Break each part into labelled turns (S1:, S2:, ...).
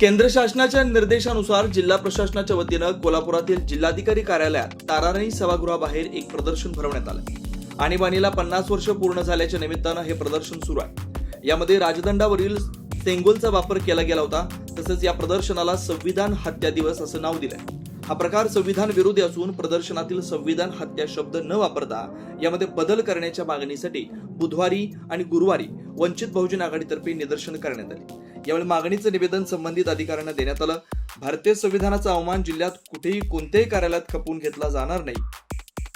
S1: केंद्र शासनाच्या निर्देशानुसार जिल्हा प्रशासनाच्या वतीनं कोल्हापुरातील जिल्हाधिकारी कार्यालयात ताराराणी सभागृहाबाहेर एक प्रदर्शन भरवण्यात आलं. आणीबाणीला पन्नास वर्ष पूर्ण झाल्याच्या निमित्तानं हे प्रदर्शन सुरू आहे. यामध्ये राजदंडावरील सेंगोलचा वापर केला गेला होता तसेच या प्रदर्शनाला संविधान हत्या दिवस असं नाव दिलंय. हा प्रकार संविधान विरोधी असून प्रदर्शनातील संविधान हत्या शब्द न वापरता यामध्ये बदल करण्याच्या मागणीसाठी बुधवारी आणि गुरुवारी वंचित बहुजन आघाडीतर्फे निदर्शन करण्यात आले. यावेळी मागणीचं निवेदन संबंधित अधिकाऱ्यांना देण्यात आलं. भारतीय संविधानाचा अवमान जिल्ह्यात कुठेही कोणत्याही कार्यालयात खपवून घेतला जाणार नाही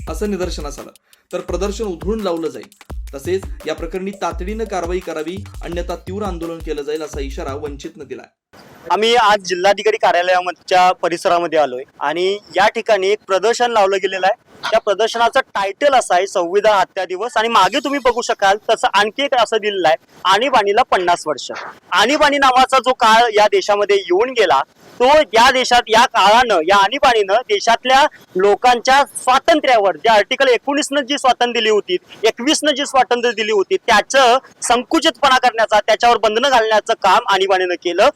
S1: असं निदर्शनास आलं. तर प्रदर्शन उधळून लावलं जाईल. तसेच या प्रकरणी तातडीनं कारवाई करावी अन्यथा तीव्र आंदोलन केलं जाईल असा इशारा वंचितनं दिलाय.
S2: आम्ही आज जिल्हाधिकारी कार्यालयाच्या परिसरामध्ये आलोय. आणि या ठिकाणी एक प्रदर्शन लावलं गेलेलं आहे. त्या प्रदर्शनाचं टायटल असं आहे संविधान हत्या दिवस. आणि मागे तुम्ही बघू शकाल तसं आणखी एक असं दिलेलं आहे आणीबाणीला पन्नास वर्ष. आणीबाणी नावाचा जो काळ या देशामध्ये येऊन गेला तो या देशात या काळानं या आणीबाणीनं देशातल्या लोकांच्या स्वातंत्र्यावर जे आर्टिकल एकोणीसनं जी स्वातंत्र्य दिली होती एकवीसनं जी स्वातंत्र्य दिली होती त्याचं संकुचितपणा करण्याचा त्याच्यावर बंधनं घालण्याचं काम आणीबाणीनं केलं.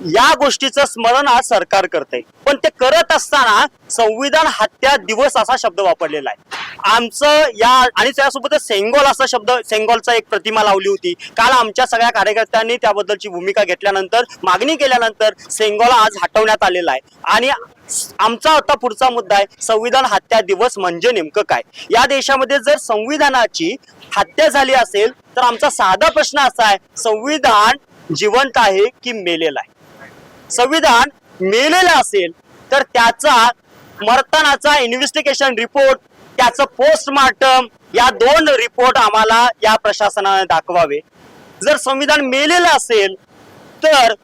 S2: या गोष्टीचं स्मरण आज सरकार करते पण ते करत असताना संविधान हत्या दिवस असा शब्द वापरलेला आहे. आमचं या आणि त्यासोबतच सेंगोल असा शब्द सेंगोलचा एक प्रतिमा लावली होती. काल आमच्या सगळ्या कार्यकर्त्यांनी त्याबद्दलची भूमिका घेतल्यानंतर मागणी केल्यानंतर सेंगोला आज हटवण्यात आलेला आहे. आणि आमचा आता पुढचा मुद्दा आहे संविधान हत्या दिवस म्हणजे नेमकं काय? या देशामध्ये जर संविधानाची हत्या झाली असेल तर आमचा साधा प्रश्न असा आहे संविधान जिवंत आहे की मेलेला आहे? संविधान मेलेलं असेल तर त्याचा मरतानाचा इन्व्हेस्टिगेशन रिपोर्ट त्याचं पोस्टमार्टम या दोन रिपोर्ट आम्हाला या प्रशासनाने दाखवावे. जर संविधान मेलेलं असेल तर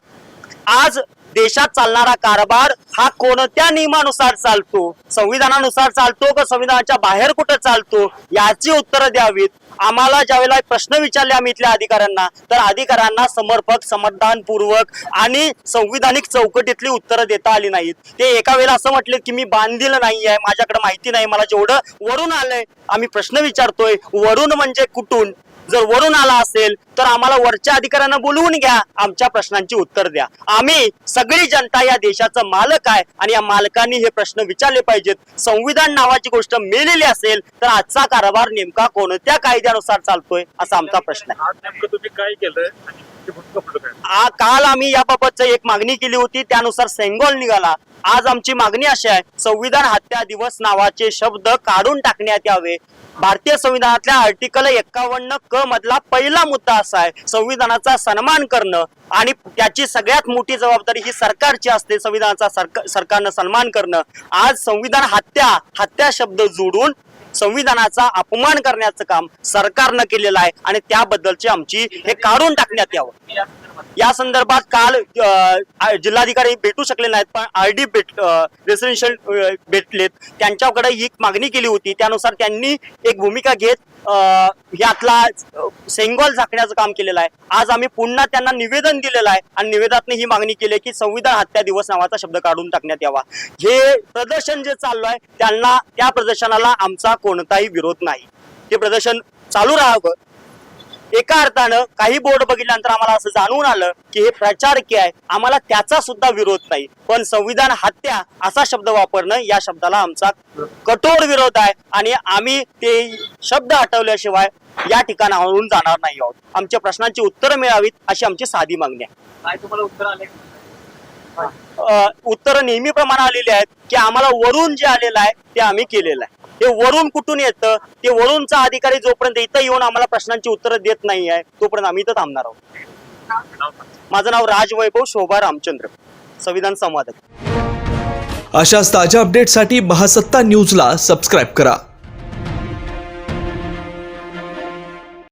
S2: आज देशात चालणारा कारभार हा कोणत्या नियमानुसार चालतो? संविधानानुसार चालतो का संविधानाच्या बाहेर कुठं चालतो? याची उत्तरं द्यावीत. आम्हाला ज्यावेळेला प्रश्न विचारले आम्ही इथल्या अधिकाऱ्यांना तर अधिकाऱ्यांना समर्पक समाधानपूर्वक आणि संविधानिक चौकटीतली उत्तरं देता आली नाहीत. ते एका वेळेला असं म्हटले की मी बांधलेलं नाही आहे माझ्याकडे माहिती नाही मला जेवढं वरून आलंय आम्ही प्रश्न विचारतोय वरून म्हणजे कुठून? जर वरून आला असेल तर आम्हाला वरच्या अधिकाऱ्यांना बोलवून घ्या. आमच्या प्रश्नांची उत्तर द्या. आम्ही सगळी जनता या देशाचं मालक आहे आणि या मालकांनी हे प्रश्न विचारले पाहिजेत. संविधान नावाची गोष्ट मेलेली असेल तर आजचा कारभार नेमका कोणत्या कायद्यानुसार चालतोय असा आमचा प्रश्न आहे.
S3: तुम्ही काय
S2: काल आम्ही याबाबतच एक मागणी केली होती त्यानुसार सेंगोल निघाला. आज आमची मागणी अशी आहे संविधान हत्या दिवस नावाचे शब्द काढून टाकण्यात यावे. भारतीय संविधानातल्या आर्टिकल एक्कावन्न क मधला पहिला मुद्दा असा आहे संविधानाचा सन्मान करणं आणि त्याची सगळ्यात मोठी जबाबदारी ही सरकारची असते संविधानाचा सरकारनं सन्मान करणं. आज संविधान हत्या हत्या शब्द जोडून संविधानाचा अपमान करण्याचं काम सरकारनं केलेलं आहे आणि त्याबद्दलची आमची हे काढून टाकण्यात यावं. या संदर्भात काल जिल्हाधिकारी भेटू शकले नाहीत पण आर डी भेट रेसिडेन्शियल भेटलेत. त्यांच्याकडे ही मागणी केली होती. त्यानुसार त्यांनी एक भूमिका घेत यातला सेंगॉल झाकण्याचं काम केलेलं आहे. आज आम्ही पुन्हा त्यांना निवेदन दिलेलं आहे आणि निवेदनात ही मागणी केली की संविधान हत्या दिवस नावाचा शब्द काढून टाकण्यात यावा. हे प्रदर्शन जे चाललं आहे त्यांना त्या प्रदर्शनाला आमचा कोणताही विरोध नाही. ते प्रदर्शन चालू राहावं एका अर्थानं काही बोर्ड बघितल्यानंतर आम्हाला असं जाणून आलं की हे प्रचारकीय आहे. आम्हाला त्याचा सुद्धा विरोध नाही. पण संविधान हत्या असा शब्द वापरणं या शब्दाला आमचा कठोर विरोध आहे आणि आम्ही ते शब्द हटवल्याशिवाय या ठिकाणावरून जाणार नाही आहोत. आमच्या प्रश्नांची उत्तरं मिळावीत अशी आमची साधी मागणी आहे.
S3: काय तुम्हाला उत्तर आले?
S2: उत्तर नेहमीप्रमाणे आलेली आहेत की आम्हाला वरून जे आलेलं आहे ते आम्ही केलेलं आहे. हे वरून कुठून येतं? ते वरूनचा अधिकारी जोपर्यंत इथं येऊन आम्हाला प्रश्नांची उत्तरं देत नाही आहे तोपर्यंत आम्ही इथं थांबणार आहोत. माझं नाव राज वैभव शोभा रामचंद्र. संविधान संवादक.
S1: अशाच ताज्या अपडेटसाठी महासत्ता न्यूजला सबस्क्राईब करा.